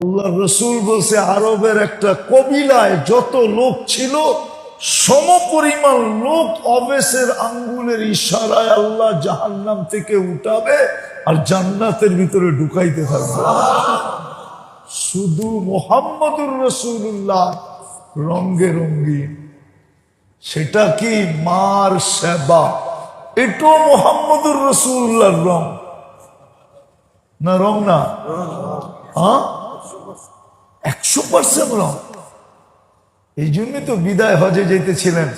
আল্লাহ রসুল বলছে আরবের একটা কবিলায় যত লোক ছিল সম পরিমাণ লোক অবেশের আঙ্গুলের ইশারায় আল্লাহ জাহান্নাম থেকে উঠাবে আর জান্নাতের ভিতরে ঢুকাইতে থাকবে। শুধু মোহাম্মদুর রসুল্লাহ রঙ্গে রঙ্গিন সেটা কি মার সেবা? এটাও মোহাম্মদুর রসুল্লাহর রং। না রং না? হ্যাঁ? একশো পার্সেন্ট রং এই জন্যই তো বিদায় হজে যেতেছিলেন।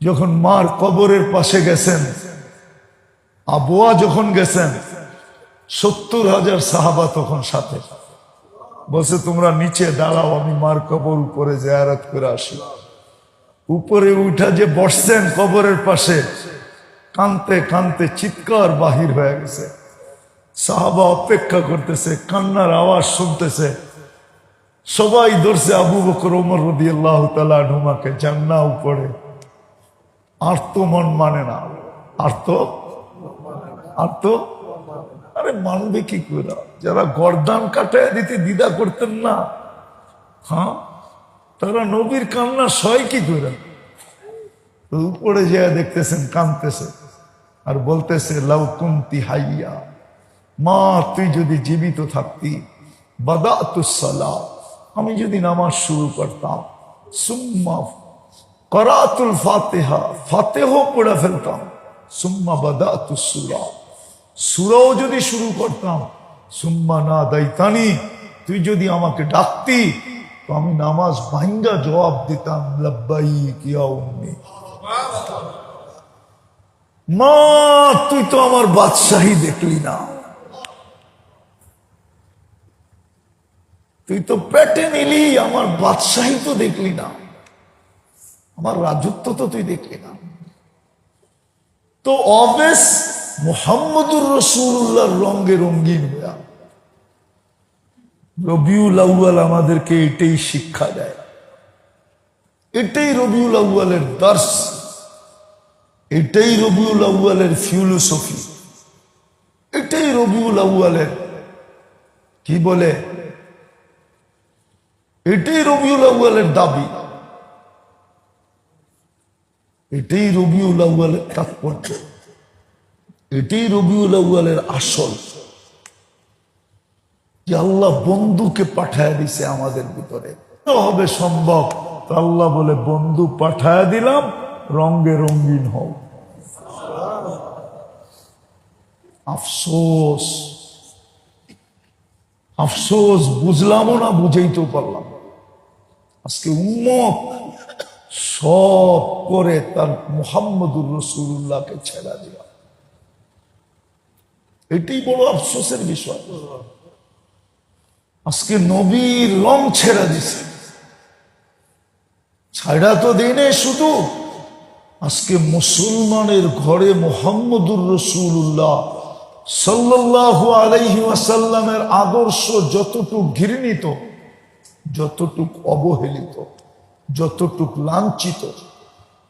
যখন মার কবরের পাশে গেছেন আবোয়া যখন গেছেন, সত্তর হাজার সাহাবা তখন সাথে। বলছে, তোমরা নিচে দাঁড়াও, আমি মার কবর উপরে জেয়ারত করে আসি। উপরে উঠা যে বসছেন কবরের পাশে কানতে কানতে চিৎকার বাহির হয়ে গেছে। সাহাবা অপেক্ষা করতেছে, কান্নার আওয়াজ শুনতেছে। সবাই ধরছে আবু বকর ওমর রদি আল্লাহ তালা ঢুমাকে জান্না উপরে। আর তো মন মানে না। আর তো আর তো আরে মানবে কি করে? যারা গরদান কাটায় দিতে দ্বিধা করতেন না। হ্যাঁ? তারা নবীর কান্না সয় কি করে? উপরে যায় দেখতেছেন কানতেছে আর বলতেছে, লাউ কুমতি হাইয়া। মা, তুই যদি জীবিত থাকতি বাদাতুসালা আমি যদি নামাজ শুরু করতাম, সুম্মা করাতুল ফাতেহা ফাতেহ পড়ে ফেলতাম, সুম্মা বাদাতুসুরা সুরাও যদি শুরু করতাম, সুম্মা না দাইতানি, তুই যদি আমাকে ডাকতি, তো আমি নামাজ ভাঙ্গা জবাব দিতাম লব্বাই কিয়া মা, তুই তো আমার বাদশাহী দেখলি না। তুই তো পেটে নিলি, আমার বাদশাহী তো দেখলি না। আমার রাজত্ব তো তুই দেখলি না। তো অবেশ মোহাম্মদুর রসুল্লাহর রঙ্গে রঙ্গিন হইয়া রবিউল আউ্য়াল আমাদেরকে এটাই শিক্ষা দেয়। এটাই রবিউল আউ্য়ালের দর্শ। এটাই রবিউল আউ্য়ালের ফিলোসফি। এটাই রবিউল আউ্য়ালের, কি বলে? এটাই রবিউল আউ্য়ালের দাবি। এটাই রবিউল আউ্য়ালের তাৎপর্য। এটাই রবিউল আউ্য়ালের আসল। যে আল্লাহ বন্ধুকে পাঠায় দিছে আমাদের ভিতরে। হবে সম্ভব। আল্লাহ বলে, বন্ধু পাঠায় দিলাম রঙ্গে রঙ্গিন হও। আফসোস। আফসোস, বুঝলামও না বুঝেই তো পারলাম আজকে উম্মত সব করে তার মোহাম্মদুর রসুল্লাহকে ছেড়া দিলাম এটাই বড় আফসোসের বিষয়। আজকে নবীর রং ছেড়া দিছে। ছাড়া তো দিনে শুধু। আজকে মুসলমানের ঘরে মোহাম্মদুর রসুল্লাহ সাল্লাহ ওয়াসাল্লামের আদর্শ যতটুক ঘৃণিত যতটুক অবহেলিত, যতটুক লাঞ্ছিত,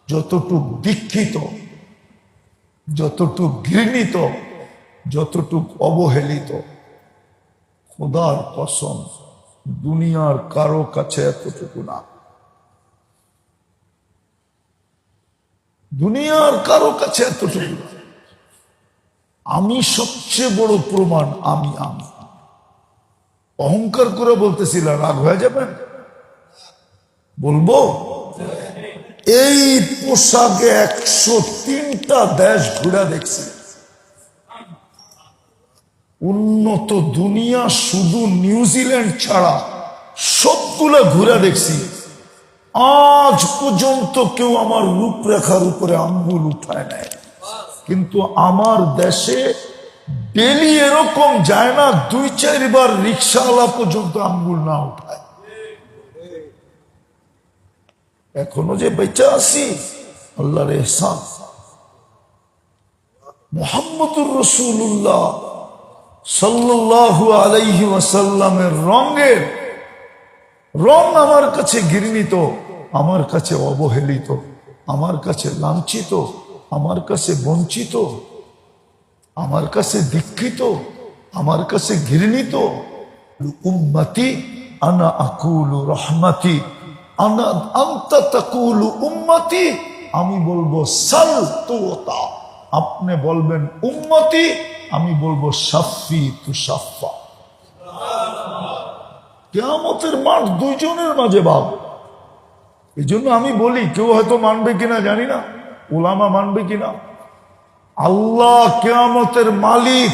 যতটুক দীক্ষিত, যতটুক ঘৃণিত, যতটুক অবহেলিত, খোদার কসম, দুনিয়ার কারও কাছে এতটুকু না দুনিয়ার কারও কাছে এতটুকু। আমি সবচেয়ে বড় প্রমাণ আমি আমি অহংকার করে বলতেছিল রাগ হয়ে যাবেন বলব? এই পোশাকে একশো তিনটা দেশ ঘুরে দেখছি। উন্নত দুনিয়া শুধু নিউজিল্যান্ড ছাড়া সবগুলো ঘুরে দেখছি। আজ পর্যন্ত কেউ আমার রূপরেখার উপরে আঙ্গুল উঠায় নেয় কিন্তু আমার দেশে ডেলি এরকম যায় না, দুই, চারবার রিক্সাওয়ালা পর্যন্ত আঙ্গুল না উঠায়। এখনও যে বেঁচে আছি, আল্লাহর এহসান। মোহাম্মদুর রসুল্লাহ সাল্লাল্লাহু আলাইহি ওয়াসাল্লামের রঙের রং আমার কাছে ঘৃণিত, আমার কাছে অবহেলিত, আমার কাছে লাঞ্ছিত, আমার কাছে বঞ্চিত। আমার কাছে দীক্ষিত, আমার কাছে ঘৃণিত। উম্মতি, আনা আকুলু রহমতি, আনা আন্তা তাকুলু উম্মতি, আমি বলব সাল তোতা। আপনি বলবেন উম্মতি, আমি বলব সাফি তু সাফা। কেয়ামতের মাঠ দুইজনের মাঝে ভাব এই জন্য আমি বলি, কেউ হয়তো মানবে কিনা জানি না, ওলামা মানবে কিনা। আল্লাহ কেয়ামতের মালিক,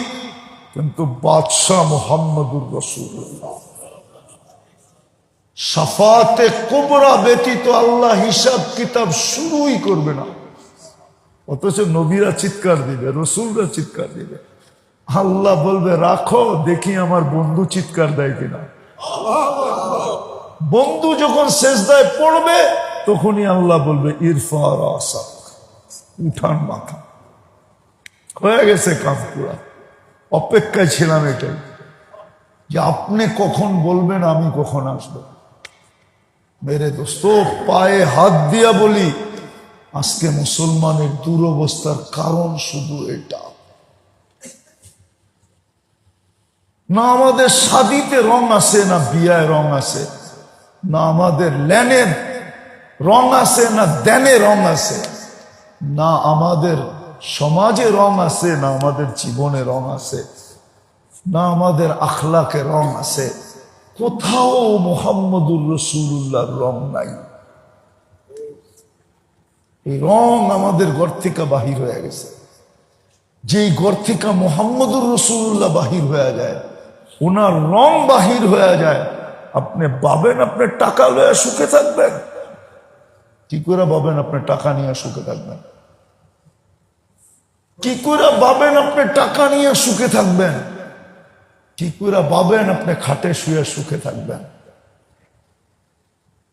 কিন্তু বাদশাহ মোহাম্মদুর রসুল্লাহ সাফাতে কোবরা ব্যতীত আল্লাহ হিসাব কিতাব শুরুই করবে না। অথচ নবীরা চিৎকার দিবে, রসুলরা চিৎকার দিবে। আল্লাহ বলবে, রাখো, দেখি আমার বন্ধু চিৎকার দেয় কিনা। বন্ধু যখন শেষদায় পড়বে, তখনই আল্লাহ বলবে ইরফার আসাক উঠান মাথা। হয়ে গেছে পুরা অপেক্ষায় ছিলাম এটাই। যে আপনি কখন বলবেন, আমি কখন আসব। মেরে দোস্ত, পায়ে হাত দিয়া বলি, আজকে মুসলমানের দুরবস্থার কারণ শুধু এটা। না আমাদের শাদিতে রং আছে, না বিয়ায় রং আছে। না আমাদের ল্যানের রং আছে, না দেনে রং আছে। না আমাদের সমাজে রং আছে, না আমাদের জীবনে রং আছে, না আমাদের আখলাকে রং আছে, কোথাও মোহাম্মদুর রসুল্লাহর রং নাই। এই রং আমাদের ঘর থেকে বাহির হয়ে গেছে। যেই ঘর থেকে মোহাম্মদুর রসুল্লাহ বাহির হয়ে যায়, ওনার রং বাহির হয়ে যায়। আপনি পাবেন আপনি টাকা লয়ে সুখে থাকবেন? কি করে পাবেন আপনি টাকা নিয়ে সুখে থাকবেন? কি করে পাবেন আপনি টাকা নিয়ে সুখে থাকবেন? কি করে পাবেন আপনি খাটে শুয়ে সুখে থাকবেন?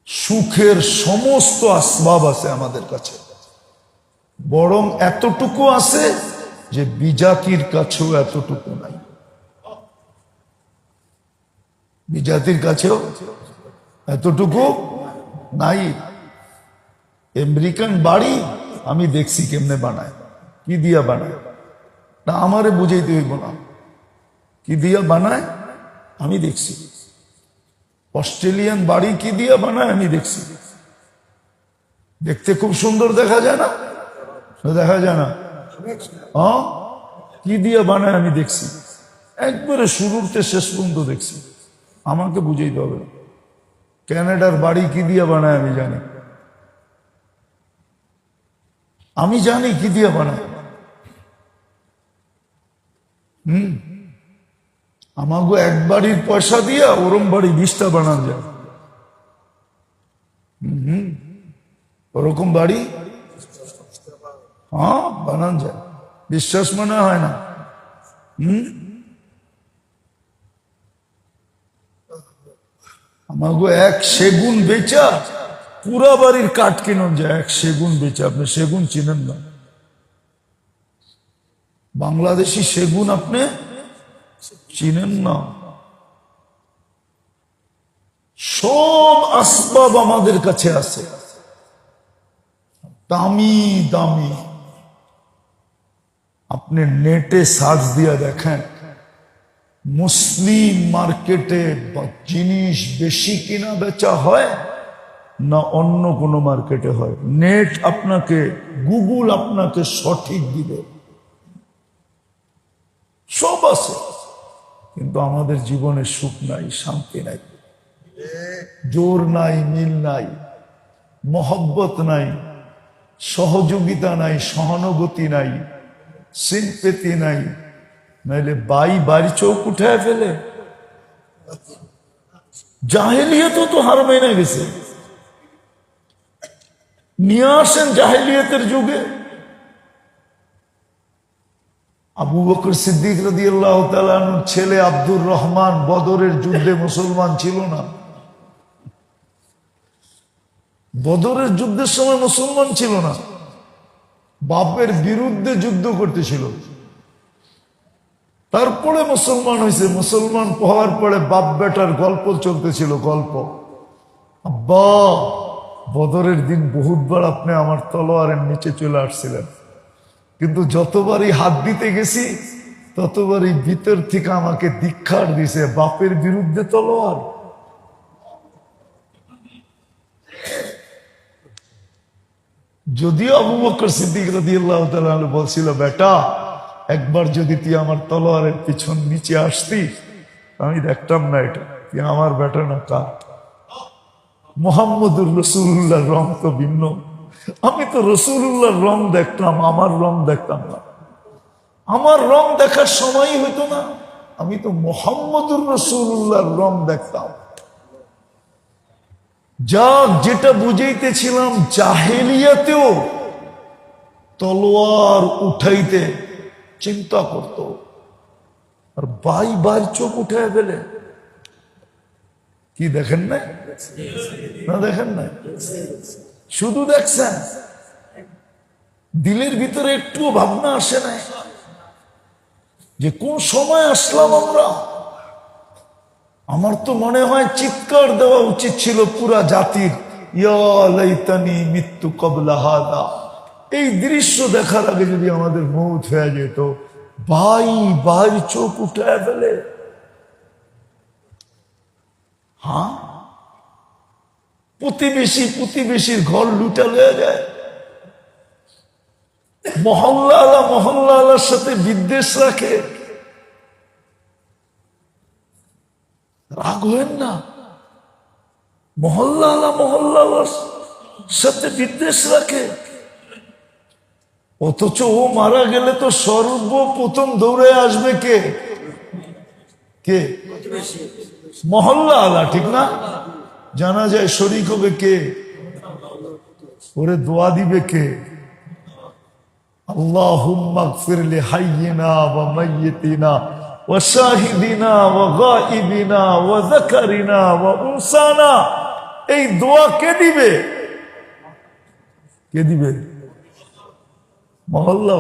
সুখের সমস্ত আসবাব আছে আমাদের কাছে। বরং এতটুকু আছে যে বিজাতির কাছেও এতটুকু নাই। বিজাতির কাছেও এতটুকু নাই। আমেরিকান বাড়ি আমি দেখছি কেমনে বানায়। কি দিয়া বানায়? না, আমারে বুঝাইতে হইব না। কি দিয়া বানায়? আমি দেখছি। অস্ট্রেলিয়ান বাড়ি কি দিয়া বানায়? আমি দেখছি। দেখতে খুব সুন্দর দেখা যায় না? দেখা যায় না? কি দিয়ে বানায়? আমি দেখছি। একবারে শুরুতে শেষ পর্যন্ত দেখছি। আমাকে বুঝাইতে হবে ক্যানাডার বাড়ি কি দিয়ে বানায় আমি জানি। আমি জানি কি দিয়ে বানায়। হুম। আমাকে এক বাড়ির পয়সা দিয়া ওরম বাড়ি বিশটা বানান যায়। হুম ওরকম বাড়ি? হ্যাঁ বানান যায়। বিশ্বাস মনে হয় না। হুম। আমাকে এক সেগুন বেচা পুরা বাড়ির কাঠ কিনুন যায়, এক সেগুন বেচা। আপনি সেগুন চিনেন না। বাংলাদেশি সেগুন আপনি চিনেন না। সব আসবাব আমাদের কাছে আছে। দামি দামি। আপনি নেটে সার্চ দিয়ে দেখেন, মুসলিম মার্কেটে জিনিস বেশি কিনা বেচা হয় না অন্য কোনো মার্কেটে হয়? নেট আপনাকে, গুগল আপনাকে সঠিক দিবে। সব আছে, কিন্তু আমাদের জীবনে সুখ নাই, শান্তি নাই। জোর নাই, মিল নাই, মহব্বত নাই, সহযোগিতা নাই, সহানুভূতি নাই, সিম্পেতি নাই, নাইলে বাই বাড়ি চোখ উঠায় ফেলে। জাহেলিয়তও তো হার মেনে গেছে। নিয়ে আসেন জাহেলিয়তের যুগে। আবু বকর সিদ্দিক রদি আল্লাহ ছেলে আব্দুর রহমান বদরের যুদ্ধে মুসলমান ছিল না। বদরের যুদ্ধের সময় মুসলমান ছিল না। বাপের বিরুদ্ধে যুদ্ধ করতেছিল। তারপরে মুসলমান হয়েছে মুসলমান হওয়ার পরে বাপ বেটার গল্প চলতেছিল, গল্প। আব্বা, বদরের দিন বহুতবার আপনি আমার তলোয়ারের নিচে চলে আসছিলেন। কিন্তু যতবারই হাত দিতে গেছি, ততবারই ভিতর থেকে আমাকে দীক্ষার দিছে, বাপের বিরুদ্ধে তলোয়ার যদিও আবু বকর সিদ্দিক রাদিয়াল্লাহু তাআলা বলছিল, বেটা, একবার যদি তুই আমার তলোয়ারের পিছন নিচে আসতি, আমি দেখতাম না এটা। তুই আমার বেটা না কার? মোহাম্মদুর রসুল্লাহর রং তো ভিন্ন। আমি তো রসুল্লাহর রং দেখতাম, আমার রং দেখতাম না। আমার রং দেখার সময়ই হইতো না। আমি তো মোহাম্মদুর রসুল্লাহর রং দেখতাম। যাক যেটা বুঝাইতেছিলাম জাহেলিয়াতেও তলোয়ার উঠাইতে চিন্তা করত। আর বাই বাই চোখ উঠায় ফেলে। কি দেখেন না না দেখেন না শুধু দেখছেন? দিলের ভিতরে একটু ভাবনা আসে না যে কোন সময় আসলাম আমরা? আমার তো মনে হয় চিৎকার দেওয়া উচিত ছিল পুরা জাতির, ইয়া লাইতানি মৃত্যু কবলা হাদা। এই দৃশ্য দেখার আগে যদি আমাদের মৌত হয়ে যেত ভাই ভাই চোখ উঠে ফেলে। হ্যাঁ? প্রতিবেশী প্রতিবেশীর ঘর লুটা লয়ে যায়। মহল্লা আলা মহল্লা আলার সাথে বিদ্বেষ রাখে। রাগ হয়েন না। মহল্লা আলা মহল্লা আলার সাথে বিদ্বেষ রাখে। অথচ ও মারা গেলে তো সর্বপ্রথম দৌড়ে আসবে কে? কে? মহল্লা আলা ঠিক না? জানা যায় শরিক হবে কে ওরে দোয়া দিবে কে اللهم اغفر لحينا وميتنا وشاهدنا وغائبنا وذكرنا وانسانا এই দোয়া কে দিবে কে দিবে মহল্লা